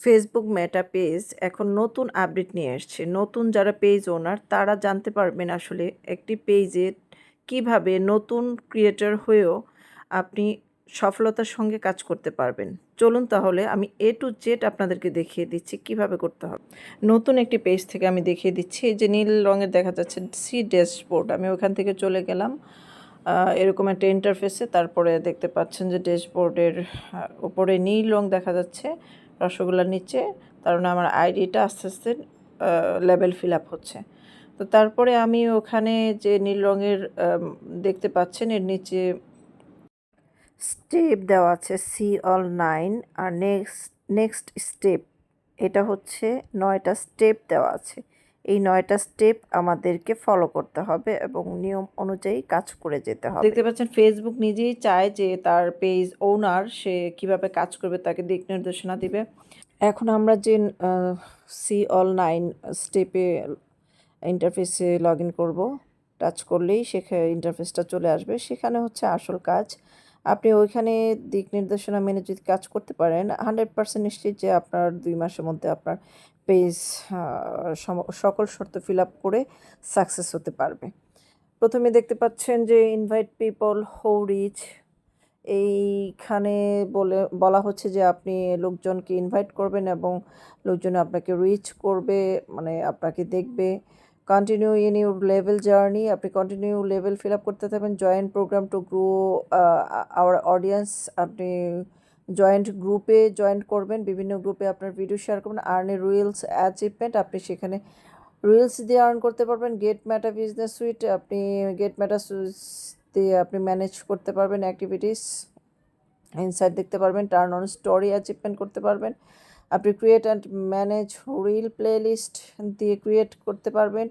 Facebook Meta page এখন নতুন update নিয়ে এসছে নতুন যারা পেজ ওনার তারা জানতে পারবেন আসলে একটি পেজে কীভাবে নতুন ক্রিয়েটর হয়েও আপনি সফলতার সঙ্গে কাজ করতে পারবেন। চলুন তাহলে আমি এ টু জেড আপনাদেরকে দেখিয়ে দিচ্ছি কীভাবে করতে হবে। নতুন একটি পেজ থেকে আমি দেখিয়ে দিচ্ছি। যে নীল রঙের দেখা যাচ্ছে সি ড্যাশবোর্ড আমি ওখান থেকে চলে গেলাম। এরকম একটা ইন্টারফেসে তারপরে দেখতে পাচ্ছেন যে ড্যাশবোর্ডের উপরে নীল রং দেখা যাচ্ছে। রসগোল্লার নিচে তার মানে আমার আইডিটা আস্তে আস্তে লেভেল ফিল আপ হচ্ছে। তো তারপরে আমি ওখানে যে নীল রঙের দেখতে পাচ্ছেন, এর নিচে স্টেপ দেওয়া আছে, সি অল নাইন, আর নেক্সট নেক্সট স্টেপ, এটা হচ্ছে নয়টা স্টেপ দেওয়া আছে। এই নয়টা স্টেপ আমাদেরকে ফলো করতে হবে এবং নিয়ম অনুযায়ী কাজ করে যেতে হবে। দেখতে পাচ্ছেন ফেসবুক নিজেই চায় যে তার পেজ ওনার সে কীভাবে কাজ করবে তাকে দিক নির্দেশনা দিবে। এখন আমরা যে সি অল নাইন স্টেপে ইন্টারফেসে লগ ইন করব টাচ করলেই সেখানে ইন্টারফেসটা চলে আসবে। সেখানে হচ্ছে আসল কাজ আপনি ওইখানে দিক নির্দেশনা মেনে যদি কাজ করতে পারেন হান্ড্রেড পার্সেন্ট নিশ্চিত যে আপনার দুই মাসের মধ্যে আপনার পেজ সকল শর্ত ফিল আপ করে সাকসেস হতে পারবে। প্রথমে দেখতে পাচ্ছেন যে ইনভাইট পিপল হো রিচ এইখানে বলে, বলা হচ্ছে যে আপনি লোকজনকে ইনভাইট করবেন এবং লোকজন আপনাকে রিচ করবে মানে আপনাকে দেখবে। Continue in your level journey আপনি কন্টিনিউ লেভেল ফিল আপ করতে থাকবেন joint program to grow our audience আপনি জয়েন্ট গ্রুপে জয়েন্ট করবেন, বিভিন্ন গ্রুপে আপনার ভিডিও শেয়ার করবেন আর্নি রুইলস অ্যাচিভমেন্ট আপনি সেখানে রিলস দিয়ে আর্ন করতে পারবেন গেট ম্যাটা বিজনেস সুইট আপনি গেট ম্যাটা দিয়ে আপনি ম্যানেজ করতে পারবেন অ্যাক্টিভিটিস ইনসাইট দেখতে পারবেন টার্ন অন স্টোরি অ্যাচিভমেন্ট করতে পারবেন। আপনি create and manage reel playlist দিয়ে ক্রিয়েট করতে পারবেন।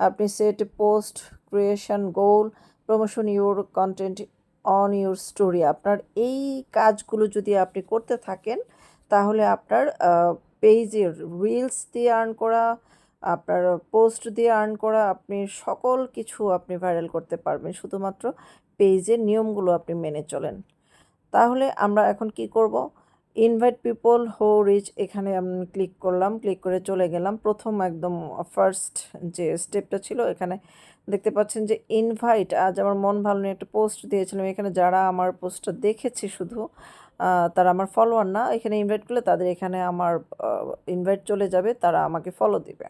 আপনি set post creation goal promotion your content on your story আপনার এই কাজগুলো যদি আপনি করতে থাকেন, তাহলে আপনার পেজের রিলস দিয়ে আর্ন করা, আপনার পোস্ট দিয়ে আর্ন করা, আপনি সকল কিছু আপনি ভাইরাল করতে পারবেন। শুধুমাত্র পেজের নিয়মগুলো আপনি মেনে চলেন। তাহলে আমরা এখন কি করব? ইনভাইট পিপল হো রিচ এখানে আমি ক্লিক করলাম ক্লিক করে চলে গেলাম। প্রথম একদম ফার্স্ট যে স্টেপটা ছিল, এখানে দেখতে পাচ্ছেন যে ইনভাইট আজ আমার মন ভালো নিয়ে একটা পোস্ট দিয়েছিলাম। এখানে যারা আমার পোস্টটা দেখেছে শুধু তারা আমার ফলোয়ার না, এখানে ইনভাইট করলে তাদের এখানে আমার ইনভাইট চলে যাবে, তারা আমাকে ফলো দিবে।